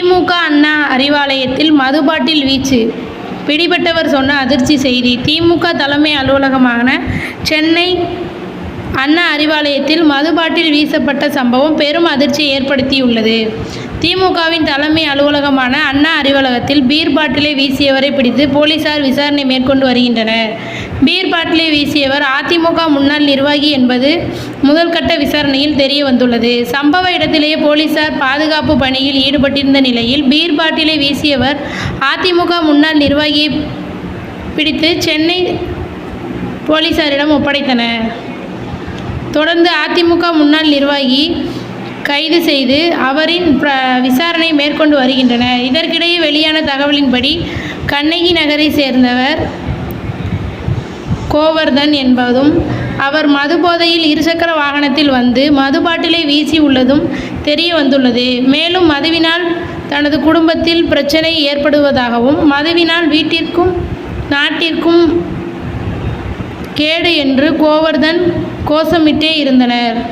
திமுக அண்ணா அறிவாலயத்தில் மதுபாட்டில் வீச்சு. பிடிபட்டவர் சொன்ன அதிர்ச்சி செய்தி. திமுக தலைமை அலுவலகமான சென்னை அண்ணா அறிவாலயத்தில் மதுபாட்டில் வீசப்பட்ட சம்பவம் பெரும் அதிர்ச்சியை ஏற்படுத்தியுள்ளது. திமுகவின் தலைமை அலுவலகமான அண்ணா அறிவாலயத்தில் பீர் பாட்டிலை வீசியவரை பிடித்து போலீசார் விசாரணை மேற்கொண்டு வருகின்றனர். பீர் பாட்டிலை வீசியவர் அதிமுக முன்னாள் நிர்வாகி என்பது முதல்கட்ட விசாரணையில் தெரிய வந்துள்ளது. சம்பவ இடத்திலேயே போலீசார் பாதுகாப்பு பணியில் ஈடுபட்டிருந்த நிலையில் பீர் பாட்டிலை வீசியவர் அதிமுக முன்னாள் நிர்வாகியை பிடித்து சென்னை போலீசாரிடம் ஒப்படைத்தனர். தொடர்ந்து அதிமுக முன்னாள் நிர்வாகி கைது செய்து அவரின் பிர விசாரணை மேற்கொண்டு வருகின்றனர். இதற்கிடையே வெளியான தகவலின்படி கண்ணகி நகரை சேர்ந்தவர் கோவர்தன் என்பதும் அவர் மது போதையில் இருசக்கர வாகனத்தில் வந்து மது பாட்டிலை வீசி உள்ளதும் தெரிய வந்துள்ளது. மேலும் மதுவினால் தனது குடும்பத்தில் பிரச்சனை ஏற்படுவதாகவும் மதுவினால் வீட்டிற்கும் நாட்டிற்கும் கேடு என்று கோவர்தன் கோஷமிட்டே இருந்தனர்.